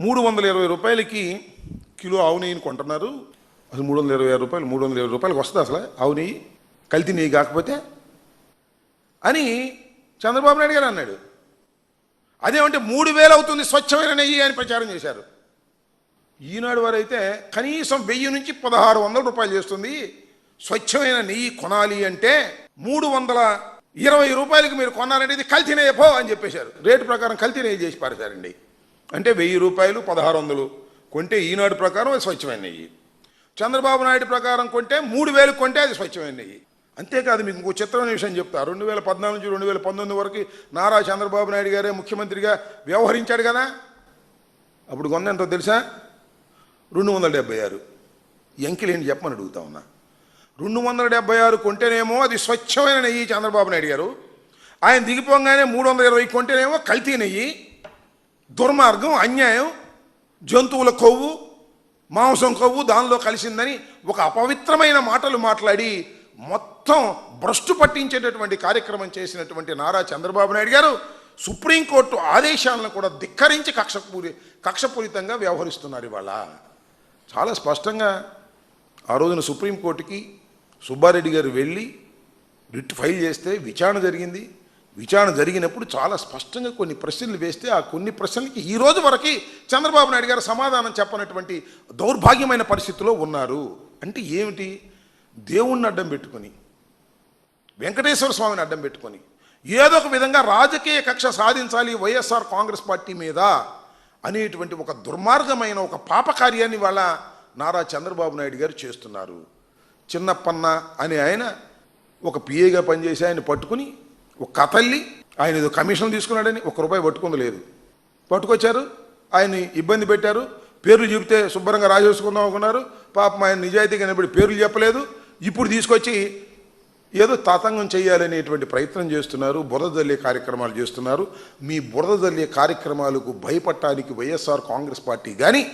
మూడు వందల ఇరవై రూపాయలకి కిలో ఆవు నెయ్యిని కొంటున్నారు. అసలు మూడు వందల ఇరవై ఆరు రూపాయలు మూడు వందల ఇరవై రూపాయలకు వస్తుంది అసలు ఆవు నెయ్యి. కల్తీ నెయ్యి కాకపోతే అని చంద్రబాబు నాయుడు గారు అన్నాడు. అదేమంటే మూడు వేలు అవుతుంది స్వచ్ఛమైన నెయ్యి అని ప్రచారం చేశారు. ఈనాడు వారైతే కనీసం వెయ్యి నుంచి పదహారు వందల రూపాయలు చేస్తుంది. స్వచ్ఛమైన నెయ్యి కొనాలి అంటే మూడు వందల ఇరవై రూపాయలకి మీరు కొన్నారంటే ఇది కల్తీ నెయ్యి పో అని చెప్పేశారు. రేటు ప్రకారం కల్తీ నెయ్యి చేసి పారేశారండి. అంటే వెయ్యి రూపాయలు పదహారు వందలు కొంటే ఈనాడు ప్రకారం అది స్వచ్ఛమైన నెయ్యి. చంద్రబాబు నాయుడు ప్రకారం కొంటే మూడు వేలు కొంటే అది స్వచ్ఛమైన నెయ్యి. అంతేకాదు మీకు ఇంకో చిత్రమైన విషయం చెప్తా. రెండు వేల పద్నాలుగు నుంచి రెండు వేల పంతొమ్మిది వరకు నారా చంద్రబాబు నాయుడు గారే ముఖ్యమంత్రిగా వ్యవహరించాడు కదా? అప్పుడు కొన్న ఎంతో తెలుసా? రెండు వందల డెబ్బై ఆరు. ఎంకిలేని చెప్పమని అడుగుతా ఉన్నా. రెండు వందల డెబ్బై ఆరు కొంటేనేమో అది స్వచ్ఛమైన నెయ్యి చంద్రబాబు నాయుడు గారు. ఆయన దిగిపోగానే మూడు వందల ఇరవై కొంటేనేమో కల్తీ నెయ్యి. దుర్మార్గం అన్యాయం జంతువుల కొవ్వు మాంసం కొవ్వు దానిలో కలిసిందని ఒక అపవిత్రమైన మాటలు మాట్లాడి మొత్తం భ్రష్టు పట్టించేటటువంటి కార్యక్రమం చేసినటువంటి నారా చంద్రబాబు నాయుడు గారు సుప్రీంకోర్టు ఆదేశాలను కూడా ధిక్కరించి కక్షపూరి కక్షపూరితంగా వ్యవహరిస్తున్నారు ఇవాళ. చాలా స్పష్టంగా ఆ రోజున సుప్రీంకోర్టుకి సుబ్బారెడ్డి గారు వెళ్ళి రిట్ ఫైల్ చేస్తే విచారణ జరిగింది. విచారణ జరిగినప్పుడు చాలా స్పష్టంగా కొన్ని ప్రశ్నలు వేస్తే ఆ కొన్ని ప్రశ్నలకి ఈ రోజు వరకు చంద్రబాబు నాయుడు గారు సమాధానం చెప్పనటువంటి దౌర్భాగ్యమైన పరిస్థితిలో ఉన్నారు. అంటే ఏమిటి? దేవుణ్ణి అడ్డం పెట్టుకొని వెంకటేశ్వర స్వామిని అడ్డం పెట్టుకొని ఏదో ఒక విధంగా రాజకీయ కక్ష సాధించాలి వైఎస్ఆర్ కాంగ్రెస్ పార్టీ మీద అనేటువంటి ఒక దుర్మార్గమైన ఒక పాపకార్యాన్ని వాళ్ళ నారా చంద్రబాబు నాయుడు గారు చేస్తున్నారు. చిన్నప్పన్న అనే ఆయన ఒక పిఏగా పనిచేసి ఆయన పట్టుకుని ఒక కథల్లి ఆయన ఏదో కమిషన్ తీసుకున్నాడని ఒక రూపాయి పట్టుకుంది లేదు. పట్టుకొచ్చారు ఆయన్ని ఇబ్బంది పెట్టారు పేర్లు చెబితే శుభ్రంగా రాజేసుకుందాం అనుకున్నారు. పాపం ఆయన నిజాయితీగా నిలబడి పేర్లు చెప్పలేదు. ఇప్పుడు తీసుకొచ్చి ఏదో తాతంగం చేయాలనేటువంటి ప్రయత్నం చేస్తున్నారు బురద కార్యక్రమాలు చేస్తున్నారు. మీ బురదదల్లే కార్యక్రమాలకు భయపడటానికి వైఎస్ఆర్ కాంగ్రెస్ పార్టీ కానీ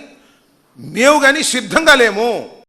మేము కానీ సిద్ధంగా లేము.